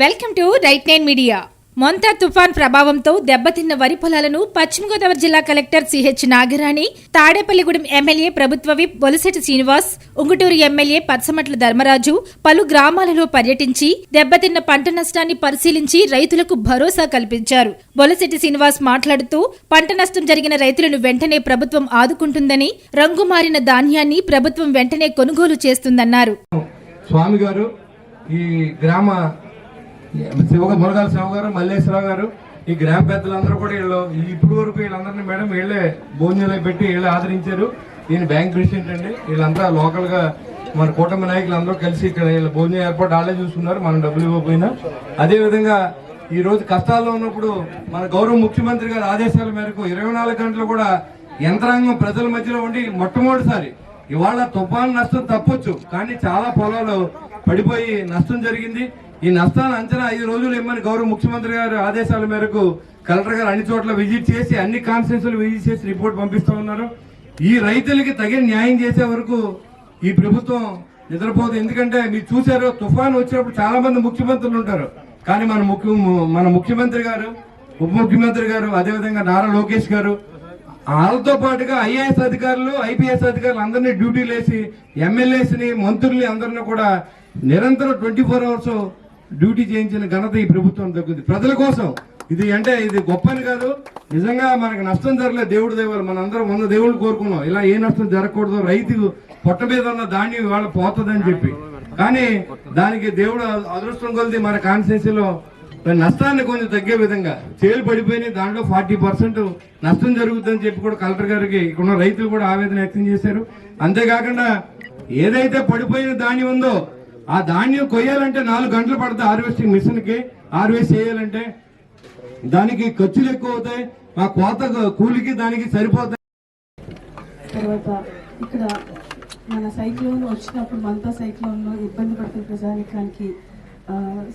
Welcome to right nine media. Montha తుఫాన్ ప్రభావంతో దెబ్బతిన్న వరి పొలాలను పశ్చిమ గోదావరి జిల్లా collector CH Nagarani Tadepalligudem MLA ప్రభుత్వ విప్ బొలిసెటి శ్రీనివాస్ ఉంగుటూరు ఎమ్మెల్యే పచ్చమట్ల ధర్మరాజు పలు గ్రామాలలో పర్యటించి దెబ్బతిన్న పంట నష్టాన్ని పరిశీలించి రైతులకు భరోసా కల్పించారు. బొలసెటి శ్రీనివాస్ మాట్లాడుతూ పంట నష్టం జరిగిన రైతులను వెంటనే ప్రభుత్వం ఆదుకుంటుందని రంగు మారిన ధాన్యాన్ని ప్రభుత్వం వెంటనే కొనుగోలు చేస్తుందన్నారు. స్వామి గారు ఈ గ్రామ శివ మురగాల శివ గారు మల్లేశ్వరరావు గారు ఈ గ్రామ పెద్దలందరూ కూడా వీళ్ళు ఇప్పటి వరకు వీళ్ళందరినీ మేడం వీళ్ళే భోజనాలు పెట్టి వీళ్ళే ఆదరించారు. ఈయన బ్యాంక్ ప్రెసిడెంట్ అండి. వీళ్ళంతా లోకల్గా మన కూటమి నాయకులు అందరూ కలిసి ఇక్కడ వీళ్ళ భోజనం ఏర్పాటు వాళ్ళే చూసుకున్నారు మనం డబ్బులు ఇవ్వకపోయినా. అదేవిధంగా ఈ రోజు కష్టాల్లో ఉన్నప్పుడు మన గౌరవ ముఖ్యమంత్రి గారి ఆదేశాల మేరకు ఇరవై నాలుగు గంటలు కూడా యంత్రాంగం ప్రజల మధ్యలో ఉండి మొట్టమొదటిసారి ఇవాళ తుఫాన్ నష్టం తప్పొచ్చు కానీ చాలా పొలాలు పడిపోయి నష్టం జరిగింది. ఈ నష్టాన్ని అంచనా ఐదు రోజులు ఇమ్మని గౌరవ ముఖ్యమంత్రి గారి ఆదేశాల మేరకు కలెక్టర్ గారు అన్ని చోట్ల విజిట్ చేసి అన్ని కాన్స్టిట్యూన్సీలు విజిట్ చేసి రిపోర్ట్ పంపిస్తూ ఉన్నారు. ఈ రైతులకి తగిన న్యాయం చేసే వరకు ఈ ప్రభుత్వం నిద్రపోదు. ఎందుకంటే మీరు చూసారు తుఫాన్ వచ్చినప్పుడు చాలా మంది ముఖ్యమంత్రులు ఉంటారు. కానీ మన ముఖ్య మన ముఖ్యమంత్రి గారు ఉప ముఖ్యమంత్రి గారు అదేవిధంగా నారా లోకేష్ గారు వాళ్ళతో పాటుగా ఐఏఎస్ అధికారులు ఐపీఎస్ అధికారులు అందరినీ డ్యూటీలు వేసి ఎమ్మెల్యేస్ని మంత్రుల్ని అందరినీ కూడా నిరంతరం ట్వంటీ ఫోర్ అవర్స్ డ్యూటీ చేయించిన ఘనత ఈ ప్రభుత్వం దక్కుంది. ప్రజల కోసం ఇది అంటే ఇది గొప్పని కాదు. నిజంగా మనకు నష్టం జరగలేదు దేవుడు దేవాలి మన అందరం వంద దేవుళ్ళు కోరుకున్నాం. ఇలా ఏ నష్టం జరగకూడదు. రైతు పొట్ట మీద ఉన్న ధాన్యం ఇవాళ పోతుందని చెప్పి. కానీ దానికి దేవుడు అదృష్టం కొలిది మన కాన్స్టిట్యూన్సీలో నష్టాన్ని కొంచెం తగ్గే విధంగా చేలు పడిపోయినాయి. దాంట్లో ఫార్టీ పర్సెంట్ నష్టం జరుగుతుందని చెప్పి కూడా కలెక్టర్ గారికి ఇక్కడ రైతులు కూడా ఆవేదన వ్యక్తం చేశారు. అంతేకాకుండా ఏదైతే పడిపోయిన దాని ఉందో ఆ ధాన్యం కొయ్యాలంటే నాలుగు గంటలు పడుతుంది హార్వెస్టింగ్ మిషన్కి హార్వెస్ట్ చేయాలంటే దానికి ఖర్చులు ఎక్కువ అవుతాయి. ఆ కోత కూలికి దానికి సరిపోతాయి. తర్వాత ఇక్కడ మన సైక్లోన్ వచ్చినప్పుడు మంతా సైక్లోన్లో ఇబ్బంది పడుతున్న ప్రజానికానికి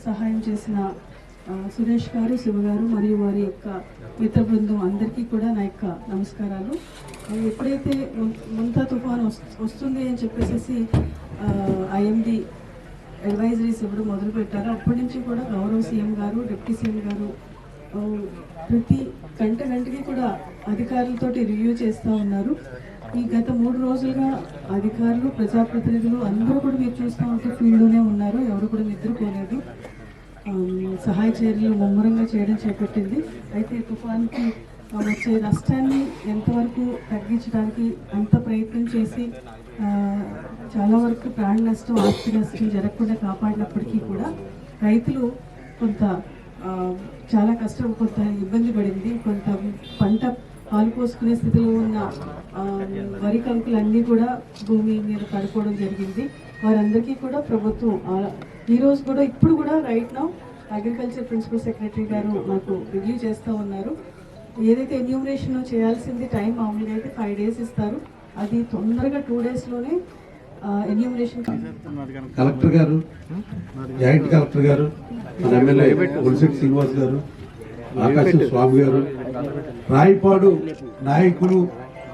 సహాయం చేసిన సురేష్ గారు శివ గారు మరియు వారి యొక్క మిత్ర బృందం అందరికీ కూడా నా యొక్క నమస్కారాలు. ఎప్పుడైతే ముంతా తుఫాను వస్తుంది అని చెప్పేసి ఐఎండి అడ్వైజరీస్ ఇవ్వడం మొదలు పెట్టారో అప్పటి నుంచి కూడా గౌరవ సీఎం గారు డిప్యూటీ సీఎం గారు ప్రతి గంట గంటకి కూడా అధికారులతోటి రివ్యూ చేస్తూ ఉన్నారు. ఈ గత మూడు రోజులుగా అధికారులు ప్రజాప్రతినిధులు అందరూ కూడా మీరు చూస్తూ ఉంటే ఫీల్డ్లోనే ఉన్నారు. ఎవరు కూడా నిద్రపోలేదు. సహాయ చర్యలు ముమ్మరంగా చేయడం చేపట్టింది. అయితే తుఫాన్కి వచ్చే నష్టాన్ని ఎంతవరకు తగ్గించడానికి అంత ప్రయత్నం చేసి చాలా వరకు ప్రాణ నష్టం ఆస్తి నష్టం జరగకుండా కాపాడినప్పటికీ కూడా రైతులు కొంత చాలా కష్టం కొంత ఇబ్బంది పడింది. కొంత పంట పాలు పోసుకునే స్థితిలో ఉన్న వరి కంకులన్నీ కూడా భూమి మీద పడిపోవడం జరిగింది. వారందరికీ కూడా ప్రభుత్వం ఈరోజు ఈ రోజు కూడా ఇప్పుడు కూడా right now agriculture principal secretary గారు మాకు రివ్యూ చేస్తూ ఉన్నారు. ఏదైతే ఎన్యూమరేషన్ చేయాల్సింది టైం మామూలుగా అయితే ఫైవ్ డేస్ ఇస్తారు. అది తొందరగా టూ డేస్లోనే కలెక్టర్ గారు జాయింట్ కలెక్టర్ గారు మన ఎమ్మెల్యే గుడిశెట్టి శ్రీనివాస్ గారు ఆకాశం స్వామి గారు రాయపాడు నాయకులు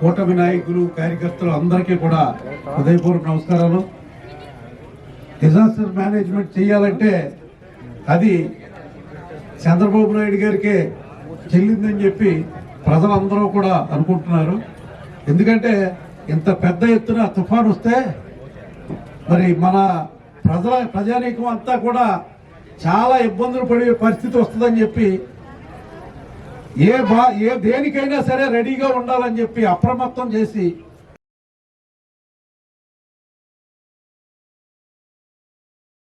కూటమి నాయకులు కార్యకర్తలు అందరికీ కూడా హృదయపూర్వక నమస్కారాలు. డిజాస్టర్ మేనేజ్మెంట్ చేయాలంటే అది చంద్రబాబు నాయుడు గారికే చెల్లిందని చెప్పి ప్రజలందరూ కూడా అనుకుంటున్నారు. ఎందుకంటే ఇంత పెద్ద ఎత్తున తుఫాన్ వస్తే మరి మన ప్రజల ప్రజానీకం అంతా కూడా చాలా ఇబ్బందులు పడే పరిస్థితి వస్తుందని చెప్పి ఏ బా ఏ దేనికైనా సరే రెడీగా ఉండాలని చెప్పి అప్రమత్తం చేసి